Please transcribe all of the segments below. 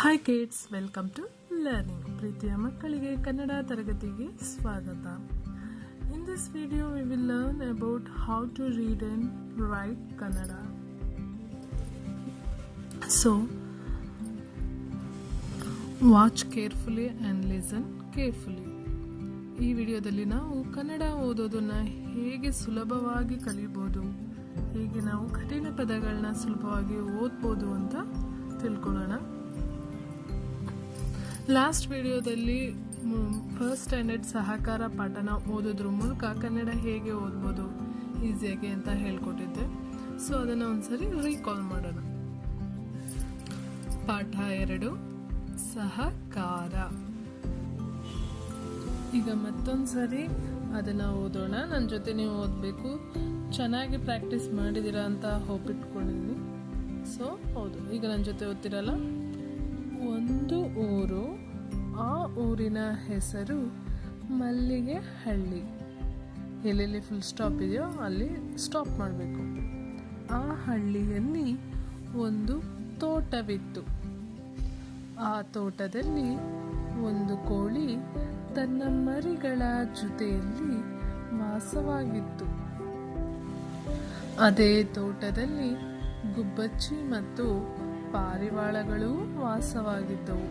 Hi kids welcome to learning ಪ್ರೀತಿಯ ಮಕ್ಕಳಿಗೆ ಕನ್ನಡ ತರಗತಿಗೆ ಸ್ವಾಗತ. In this video we will learn about how to read and write Kannada. So watch carefully and listen carefully ಈ ವಿಡಿಯೋದಲ್ಲಿ ನಾವು ಕನ್ನಡ ಓದೋದನ್ನು ಹೇಗೆ ಸುಲಭವಾಗಿ ಕಲಿಬೋದು, ಹೇಗೆ ನಾವು ಕಠಿಣ ಪದಗಳನ್ನ ಸುಲಭವಾಗಿ ಓದ್ಬೋದು ಅಂತ ತಿಳ್ಕೊಳ್ಳೋಣ. ಲಾಸ್ಟ್ ವಿಡಿಯೋದಲ್ಲಿ ಫಸ್ಟ್ ಸ್ಟ್ಯಾಂಡರ್ಡ್ ಸಹಕಾರ ಪಾಠನ ಓದೋದ್ರ ಮೂಲಕ ಕನ್ನಡ ಹೇಗೆ ಓದ್ಬೋದು ಈಸಿಯಾಗಿ ಅಂತ ಹೇಳ್ಕೊಟ್ಟಿದ್ದೆ. ಸೊ ಅದನ್ನು ಒಂದ್ಸರಿ ರೀಕಾಲ್ ಮಾಡೋಣ. ಪಾಠ ಎರಡು, ಸಹಕಾರ. ಈಗ ಮತ್ತೊಂದ್ಸರಿ ಅದನ್ನು ಓದೋಣ. ನನ್ನ ಜೊತೆ ನೀವು ಓದಬೇಕು. ಚೆನ್ನಾಗಿ ಪ್ರಾಕ್ಟೀಸ್ ಮಾಡಿದ್ದೀರಾ ಅಂತ ಹೋಪ್ ಇಟ್ಕೊಂಡಿದ್ದೀನಿ ಸೊ ಹೌದು ಈಗ ನನ್ನ ಜೊತೆ ಓದ್ತಿರಲ್ಲ? ಒಂದು ಊರು, ಆ ಊರಿನ ಹೆಸರು ಮಲ್ಲಿಗೆ ಹಳ್ಳಿ ಎಲ್ಲೆಲ್ಲಿ ಫುಲ್ ಸ್ಟಾಪ್ ಇದೆಯೋ ಅಲ್ಲಿ ಸ್ಟಾಪ್ ಮಾಡಬೇಕು. ಆ ಹಳ್ಳಿಯಲ್ಲಿ ಒಂದು ತೋಟವಿತ್ತು. ಆ ತೋಟದಲ್ಲಿ ಒಂದು ಕೋಳಿ ತನ್ನ ಮರಿಗಳ ಜೊತೆಯಲ್ಲಿ ವಾಸವಾಗಿತ್ತು ಅದೇ ತೋಟದಲ್ಲಿ ಗುಬ್ಬಚ್ಚಿ ಮತ್ತು ಪಾರಿವಾಳಗಳು ವಾಸವಾಗಿದ್ದವು.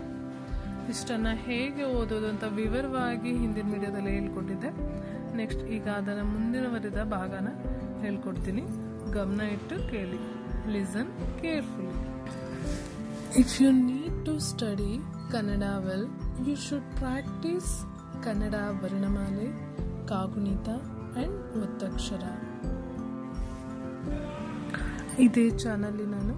ಇಷ್ಟನ್ನ ಹೇಗೆ ಓದೋದು ಅಂತ ವಿವರವಾಗಿ ಹಿಂದಿನ ವಿಡಿಯೋದಲ್ಲಿ ಹೇಳ್ಕೊಟ್ಟಿದ್ದೆ ನೆಕ್ಸ್ಟ್ ಈಗ ಅದರ ಮುಂದಿನವರೆದ ಭಾಗನ ಹೇಳ್ಕೊಡ್ತೀನಿ. ಗಮನ ಇಟ್ಟು ಕೇಳಿ. Listen careful if you need to study Kannada well you should practise Kannada ವರ್ಣಮಾಲೆ ಕಾಗುಣಿತ ಆ್ಯಂಡ್ ಒತ್ತಕ್ಷರ ಇದೇ ಚಾನಲ್ಲಿ ನಾನು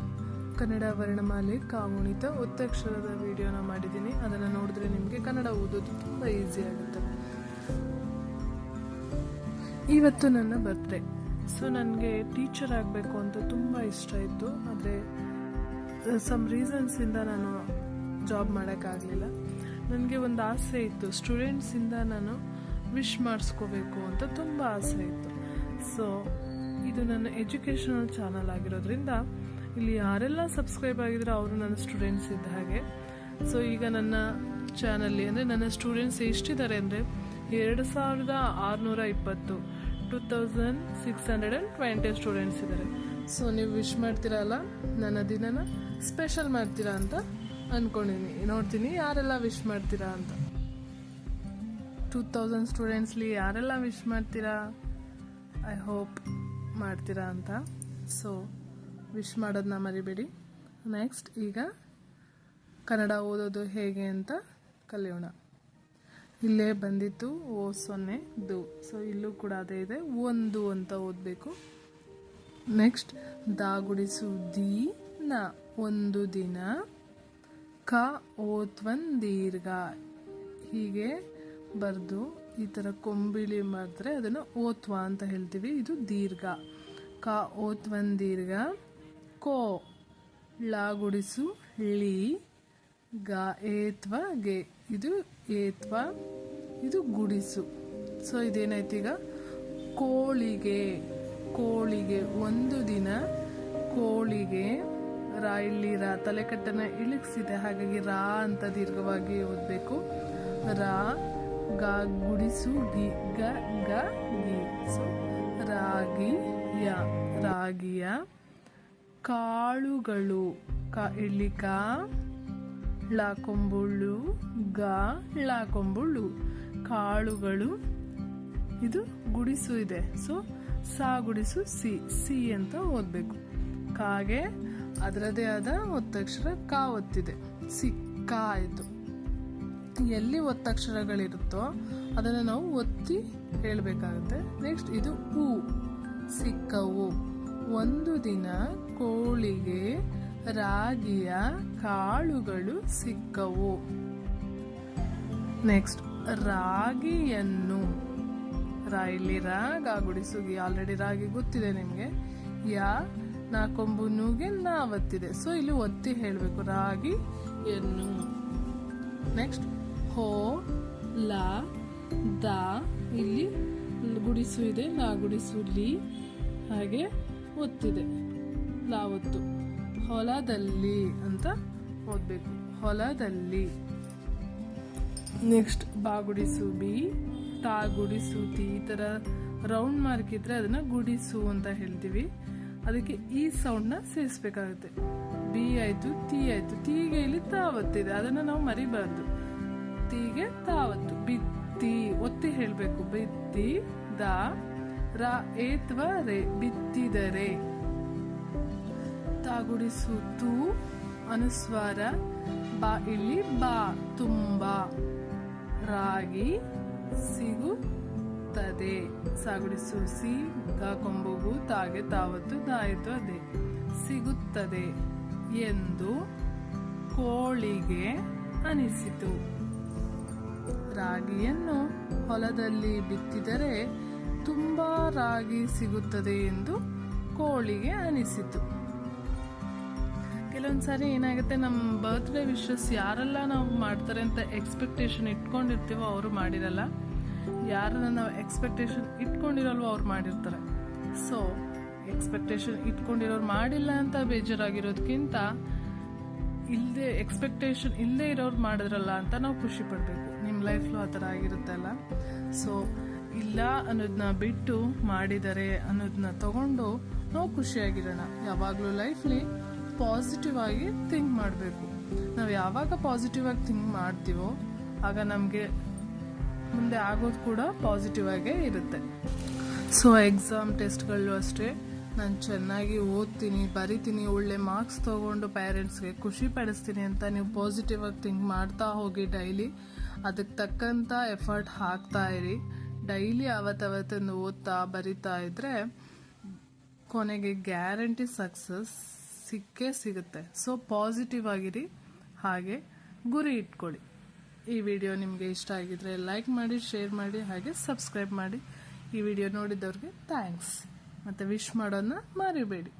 ಕನ್ನಡ ವರ್ಣಮಾಲೆ ಕಾಗುಣಿತ ಒತ್ತಕ್ಷರದ ವಿಡಿಯೋನ ಮಾಡಿದ್ದೀನಿ. ಅದನ್ನು ನೋಡಿದ್ರೆ ನಿಮಗೆ ಕನ್ನಡ ಓದೋದು ತುಂಬ ಈಸಿ ಆಗುತ್ತೆ. ಇವತ್ತು ನನ್ನ ಬರ್ತ್ಡೇ ಸೊ ನನಗೆ ಟೀಚರ್ ಆಗಬೇಕು ಅಂತ ತುಂಬ ಇಷ್ಟ ಇತ್ತು. ಆದರೆ ಸಮ್ ರೀಸನ್ಸಿಂದ ನಾನು ಜಾಬ್ ಮಾಡೋಕ್ಕಾಗಲಿಲ್ಲ ನನಗೆ ಒಂದು ಆಸೆ ಇತ್ತು. ಸ್ಟೂಡೆಂಟ್ಸಿಂದ ನಾನು ವಿಶ್ ಮಾಡಿಸ್ಕೋಬೇಕು ಅಂತ ತುಂಬ ಆಸೆ ಇತ್ತು. ಸೊ ಇದು ನನ್ನ ಎಜುಕೇಷನಲ್ ಚಾನಲ್ ಆಗಿರೋದ್ರಿಂದ ಇಲ್ಲಿ ಯಾರೆಲ್ಲ ಸಬ್ಸ್ಕ್ರೈಬ್ ಆಗಿದ್ರೆ ಅವರು ನನ್ನ ಸ್ಟೂಡೆಂಟ್ಸ್ ಇದ್ದ ಹಾಗೆ. ಸೊ ಈಗ ನನ್ನ ಚಾನಲ್ಲಿ ಅಂದರೆ ನನ್ನ ಸ್ಟೂಡೆಂಟ್ಸ್ ಎಷ್ಟಿದ್ದಾರೆ ಅಂದರೆ ಎರಡು ಸಾವಿರದ ಆರುನೂರ ಇಪ್ಪತ್ತು two thousand six hundred and twenty students ಇದ್ದಾರೆ. ಸೊ ನೀವು ವಿಶ್ ಮಾಡ್ತೀರಲ್ಲ ನನ್ನ ದಿನನ ಸ್ಪೆಷಲ್ ಮಾಡ್ತೀರಾ ಅಂತ ಅಂದ್ಕೊಂಡಿದ್ದೀನಿ ನೋಡ್ತೀನಿ ಯಾರೆಲ್ಲ ವಿಶ್ ಮಾಡ್ತೀರಾ ಅಂತ. ಟೂ ತೌಸಂಡ್ ಸ್ಟೂಡೆಂಟ್ಸ್ಲಿ ಯಾರೆಲ್ಲ ವಿಶ್ ಮಾಡ್ತೀರಾ? ಐ ಹೋಪ್ ಮಾಡ್ತೀರಾ ಅಂತ. ಸೊ ವಿಶ್ ಮಾಡೋದನ್ನ ಮರಿಬೇಡಿ. ನೆಕ್ಸ್ಟ್ ಈಗ ಕನ್ನಡ ಓದೋದು ಹೇಗೆ ಅಂತ ಕಲಿಯೋಣ. ಇಲ್ಲೇ ಬಂದಿತ್ತು ಓ ಸೊನ್ನೆ ದು. ಸೊ ಇಲ್ಲೂ ಕೂಡ ಅದೇ ಇದೆ. ಒಂದು ಅಂತ ಓದಬೇಕು. ನೆಕ್ಸ್ಟ್ ದಿ ನ ಒಂದು ದಿನ ಕ ಓತ್ವನ್ ದೀರ್ಘ. ಹೀಗೆ ಬರೆದು ಈ ಥರ ಕೊಂಬಿಳಿ ಮಾಡಿದ್ರೆ ಅದನ್ನು ಓತ್ವ ಅಂತ ಹೇಳ್ತೀವಿ. ಇದು ದೀರ್ಘ. ಕ ಓತ್ವನ್ ದೀರ್ಘ. ಕೋ ಲಾಗುಡಿಸು ಳಿ ಗ ಏತ್ವ ಗೆ. ಇದು ಏತ್ವ ಇದು ಗುಡಿಸು. ಸೊ ಈಗ? ಕೋಳಿಗೆ ಕೋಳಿಗೆ ಒಂದು ದಿನ ಕೋಳಿಗೆ ರಾ ಇಲ್ಲಿ ರಾ ತಲೆಕಟ್ಟನ ಇಳಿಸಿದೆ. ಹಾಗಾಗಿ ರಾ ಅಂತ ದೀರ್ಘವಾಗಿ ಓದಬೇಕು. ರಾ ಗ ಗುಡಿಸು ಗಿ ಗ ಗ, ಗಿ. ಸೊ ರಾಗಿ ಯಾ, ರಾಗಿಯ ಕಾಳುಗಳು. ಕ, ಇಲ್ಲಿ ಕ ಲಾಕೊಂಬುಳ್ಳು ಗ ಲಾಕೊಂಬುಳ್ಳು ಕಾಳುಗಳು, ಇದು ಗುಡಿಸು ಇದೆ. ಸೊ ಸಾ ಗುಡಿಸು, ಸಿ ಸಿ ಅಂತ ಓದಬೇಕು. ಕಾಗೆ ಅದರದೇ ಆದ ಒತ್ತಕ್ಷರ ಕ ಒತ್ತಿದೆ. ಸಿ ಕ ಆಯಿತು ಎಲ್ಲಿ ಒತ್ತಕ್ಷರಗಳಿರುತ್ತೋ ಅದನ್ನು ನಾವು ಒತ್ತಿ ಹೇಳಬೇಕಾಗುತ್ತೆ. ನೆಕ್ಸ್ಟ್ ಇದು ಹೂ ಸಿಕ್ಕವು. ಒಂದು ದಿನ ಕೋಳಿಗೆ ರಾಗಿಯ ಕಾಳುಗಳು ಸಿಕ್ಕವು. ನೆಕ್ಸ್ಟ್ ರಾಗಿಯನ್ನು. ಇಲ್ಲಿ ರಾಗ ಗುಡಿಸುಗಿ. ಆಲ್ರೆಡಿ ರಾಗಿ ಗೊತ್ತಿದೆ ನಿಮಗೆ. ಯಾ, ನಾಕೊಂಬು ನಾ ಒತ್ತಿದೆ ಸೊ ಇಲ್ಲಿ ಒತ್ತಿ ಹೇಳಬೇಕು. ರಾಗಿ ಎನ್ನು. ನೆಕ್ಸ್ಟ್ ಹೋ, ಲ, ದ. ಇಲ್ಲಿ ಗುಡಿಸು ಇದೆ ನಾ ಗುಡಿಸು, ಲಿ. ಹಾಗೆ ಒತ್ತಿದೆ. ಲಾ ಒತ್ತು ಹೊಲದಲ್ಲಿ ಅಂತ ಓದಬೇಕು. ಹೊಲದಲ್ಲಿ. ನೆಕ್ಸ್ಟ್ ಬಾ ಗುಡಿಸು ಬಿ ತಾ ಗುಡಿಸು ತಿ, ಈ ಥರ ರೌಂಡ್ ಮಾರ್ಕ್ ಇದ್ರೆ ಅದನ್ನ ಗುಡಿಸು ಅಂತ ಹೇಳ್ತೀವಿ. ಅದಕ್ಕೆ ಈ ಸೌಂಡ್ನ ಸೇರಿಸ್ಬೇಕಾಗುತ್ತೆ. ಬಿ ಆಯ್ತು, ತಿ ಆಯ್ತು, ತೀಗೆ ಇಲ್ಲಿ ತಾವತ್ತಿದೆ. ಅದನ್ನ ನಾವು ಮರಿಬಾರ್ದು. ತೀಗೆ ತಾವತ್ತು. ಬಿತ್ತಿ, ಒತ್ತಿ ಹೇಳಬೇಕು. ಬಿತ್ತಿ ದ ರ, ಏತ್ವ, ರೇ, ಬಿತ್ತಿದರೆ. ತಾಗುಡಿಸು ತು ಅನುಸ್ವಾರ. ಬಾ ಇಲ್ಲಿ ಬಾ, ತುಂಬಾ ರಾಗಿ ಸಿಗುತ್ತದೆ. ಸಾಗುಡಿಸು ಸಿ ಗ ಕೊಂಬುಗು ತಾಗೆ ತಾವತ್ತು ದಾಯಿತು ಅದೇ. ಸಿಗುತ್ತದೆ ಎಂದು ಕೋಳಿಗೆ ಅನಿಸಿತು. ರಾಗಿಯನ್ನು ಹೊಲದಲ್ಲಿ ಬಿತ್ತಿದರೆ ತುಂಬಾ ರಾಗಿ ಸಿಗುತ್ತದೆ ಎಂದು ಕೋಳಿಗೆ ಅನಿಸಿತು. ಕೆಲವೊಂದ್ಸಾರಿ ಏನಾಗುತ್ತೆ ನಮ್ಮ ಬರ್ತ್ಡೇ ವಿಶಸ್ ಯಾರೆಲ್ಲ ನಾವು ಮಾಡ್ತಾರೆ ಅಂತ ಎಕ್ಸ್ಪೆಕ್ಟೇಷನ್ ಇಟ್ಕೊಂಡಿರ್ತೀವೋ ಅವರು ಮಾಡಿರಲ್ಲ, ಯಾರನ್ನ ನಾವು ಎಕ್ಸ್ಪೆಕ್ಟೇಷನ್ ಇಟ್ಕೊಂಡಿರಲ್ವೋ ಅವ್ರು ಮಾಡಿರ್ತಾರೆ. ಸೊ ಎಕ್ಸ್ಪೆಕ್ಟೇಷನ್ ಇಟ್ಕೊಂಡಿರೋರು ಮಾಡಿಲ್ಲ ಅಂತ ಬೇಜಾರಾಗಿರೋದಕ್ಕಿಂತ ಇಲ್ಲದೆ ಎಕ್ಸ್ಪೆಕ್ಟೇಷನ್ ಇಲ್ಲದೆ ಇರೋರು ಮಾಡಿದ್ರಲ್ಲ ಅಂತ ನಾವು ಖುಷಿ ಪಡಬೇಕು. ನಿಮ್ಮ ಲೈಫ್ಲು ಆ ಥರ ಆಗಿರುತ್ತಲ್ಲ ಸೊ ಇಲ್ಲ ಅನ್ನೋದನ್ನ ಬಿಟ್ಟು ಮಾಡಿದರೆ ಅನ್ನೋದನ್ನ ತಗೊಂಡು ನಾವು ಖುಷಿಯಾಗಿರೋಣ. ಯಾವಾಗಲೂ ಲೈಫ್ಲಿ ಪಾಸಿಟಿವ್ ಆಗಿ ಥಿಂಕ್ ಮಾಡಬೇಕು. ನಾವು ಯಾವಾಗ ಪಾಸಿಟಿವ್ ಆಗಿ ಥಿಂಕ್ ಮಾಡ್ತೀವೋ, ಆಗ ನಮಗೆ ಮುಂದೆ ಆಗೋದು ಕೂಡ ಪಾಸಿಟಿವ್ ಆಗೇ ಇರುತ್ತೆ. ಸೊ ಎಕ್ಸಾಮ್ ಟೆಸ್ಟ್ಗಳು ಅಷ್ಟೇ. ನಾನು ಚೆನ್ನಾಗಿ ಓದ್ತೀನಿ, ಬರಿತೀನಿ, ಒಳ್ಳೆ ಮಾರ್ಕ್ಸ್ ತೊಗೊಂಡು ಪೇರೆಂಟ್ಸ್ಗೆ ಖುಷಿ ಪಡಿಸ್ತೀನಿ ಅಂತ ನೀವು ಪಾಸಿಟಿವ್ ಆಗಿ ಥಿಂಕ್ ಮಾಡ್ತಾ ಹೋಗಿ ಡೈಲಿ ಅದಕ್ಕೆ ತಕ್ಕಂಥ ಎಫರ್ಟ್ ಹಾಕ್ತಾ ಇರಿ. ಡೈಲಿ ಅವತ್ತವತ್ತೊಂದು ಓದ್ತಾ ಬರಿತಾ ಇದ್ದರೆ ಕೊನೆಗೆ ಗ್ಯಾರಂಟಿ ಸಕ್ಸಸ್ ಸಿಕ್ಕೇ ಸಿಗುತ್ತೆ. ಸೊ ಪಾಸಿಟಿವ್ ಆಗಿರಿ. ಹಾಗೆ ಗುರಿ ಇಟ್ಕೊಳ್ಳಿ. ಈ ವಿಡಿಯೋ ನಿಮಗೆ ಇಷ್ಟ ಆಗಿದ್ರೆ ಲೈಕ್ ಮಾಡಿ ಶೇರ್ ಮಾಡಿ, ಹಾಗೆ ಸಬ್ಸ್ಕ್ರೈಬ್ ಮಾಡಿ. ಈ ವಿಡಿಯೋ ನೋಡಿದವ್ರಿಗೆ ಥ್ಯಾಂಕ್ಸ್ ಮತ್ತು ವಿಶ್ ಮಾಡೋದನ್ನ ಮರಿಬೇಡಿ.